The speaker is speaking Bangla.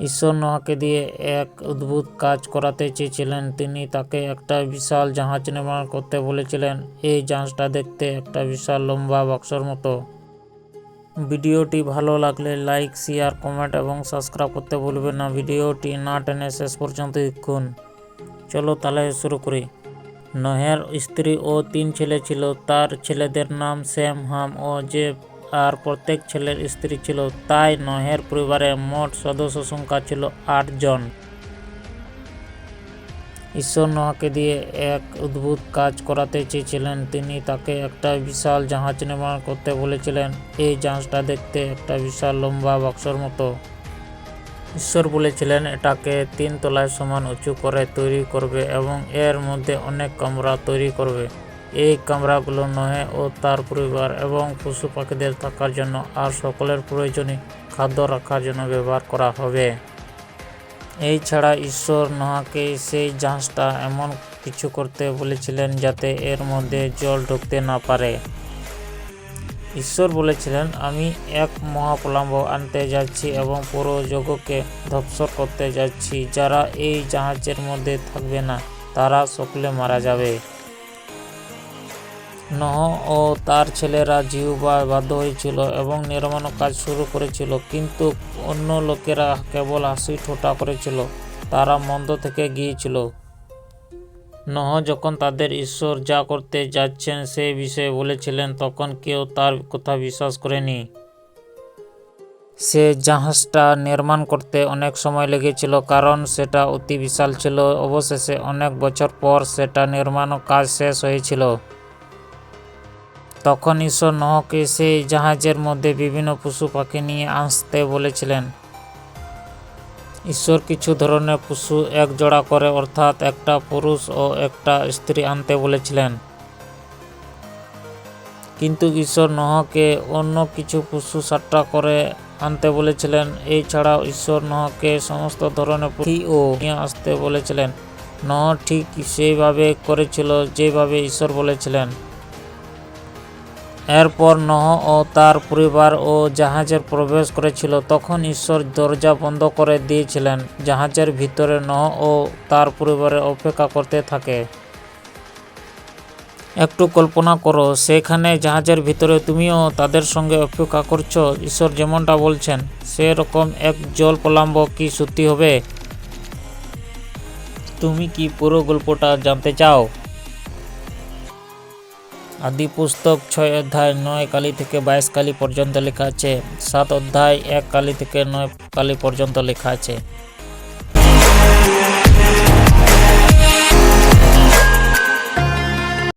ঈশ্বর নোয়াকে দিয়ে এক অদ্ভুত কাজ করাতে চেয়েছিলেন। তিনি তাকে একটা বিশাল জাহাজ নির্মাণ করতে বলেছিলেন। এই জাহাজটা দেখতে একটা বিশাল লম্বা বাক্সর মতো। ভিডিওটি ভালো লাগলে লাইক, শেয়ার, কমেন্ট এবং সাবস্ক্রাইব করতে ভুলবেন না। ভিডিওটি না টেনে শেষ পর্যন্ত দেখুন। চলো তাহলে শুরু করি। নহের স্ত্রী ও তিন ছেলে ছিল। তার ছেলেদের নাম শ্যাম হাম ও জেব আর প্রত্যেক ছেলের স্ত্রী ছিল। তাই নহের পরিবারে মোট সদস্য সংখ্যা ছিল আটজন ঈশ্বর নোয়াকে দিয়ে এক অদ্ভুত কাজ করাতে চেয়েছিলেন। তিনি তাকে একটা বিশাল জাহাজ নির্মাণ করতে বলেছিলেন। এই জাহাজটা দেখতে একটা বিশাল লম্বা বাক্সর মতো। ঈশ্বর বলেছিলেন, এটাকে তিন তলায় সমান উঁচু করে তৈরি করবে এবং এর মধ্যে অনেক কামরা তৈরি করবে। এই কামরাগুলো নহে ও তার পরিবার এবং পশু পাখিদের থাকার জন্য আর সকলের প্রয়োজনীয় খাদ্য রাখার জন্য ব্যবহার করা হবে। এই ছাড়া ঈশ্বর নোহাকে সেই জাহাজটা এমন কিছু করতে বলেছিলেন যাতে এর মধ্যে জল ঢুকতে না পারে। ঈশ্বর বলেছিলেন, আমি এক মহাপ্রলম্ব আনতে যাচ্ছি এবং পুরো জগৎকে ধ্বংস করতে যাচ্ছি। যারা এই জাহাজের মধ্যে থাকবে না, তারা সকলে মারা যাবে। নহ ও তার ছেলেরা জিহুবা বাধ্য হয়েছিল এবং নির্মাণ কাজ শুরু করেছিল, কিন্তু অন্য লোকেরা কেবল হাসি ঠোঁটা করেছিল। তারা মন্দ থেকে গিয়েছিল। নহ যখন তাদের ঈশ্বর যা করতে যাচ্ছেন সে বিষয়ে বলেছিলেন, তখন কেউ তার কথা বিশ্বাস করেনি। সে জাহাজটা নির্মাণ করতে অনেক সময় লেগেছিল, কারণ সেটা অতি বিশাল ছিল। অবশেষে অনেক বছর পর সেটা নির্মাণ কাজ শেষ হয়েছিল। তখন ঈশ্বর নহকে সেই জাহাজের মধ্যে বিভিন্ন পশু পাখি নিয়ে আসতে বলেছিলেন। ঈশ্বর কিছু ধরনের পশু এক জোড়া করে, অর্থাৎ একটা পুরুষ ও একটা স্ত্রী আনতে বলেছিলেন। কিন্তু ঈশ্বর নহকে অন্য কিছু পশু সাতটা করে আনতে বলেছিলেন। এই ছাড়াও ঈশ্বর নহকে সমস্ত ধরনের ও নিয়ে আসতে বলেছিলেন। নহ ঠিক সেইভাবে করেছিল যেভাবে ঈশ্বর বলেছিলেন। এরপর নহ ও তার পরিবার ও জাহাজের প্রবেশ করেছিল। তখন ঈশ্বর দরজা বন্ধ করে দিয়েছিলেন। জাহাজের ভিতরে নহ ও তার পরিবারের অপেক্ষা করতে থাকে। একটু কল্পনা করো, সেখানে জাহাজের ভিতরে তুমিও তাদের সঙ্গে অপেক্ষা করছ। ঈশ্বর যেমনটা বলছেন, সেরকম এক জল প্রলাম্ব কি সত্যি হবে? তুমি কি পুরো গল্পটা জানতে চাও? আদি পুস্তক ছয় অধ্যায় নয় কালি থেকে বাইশ কালি পর্যন্ত লেখা আছে। সাত অধ্যায় এক কালি থেকে নয় কালি পর্যন্ত লেখা আছে।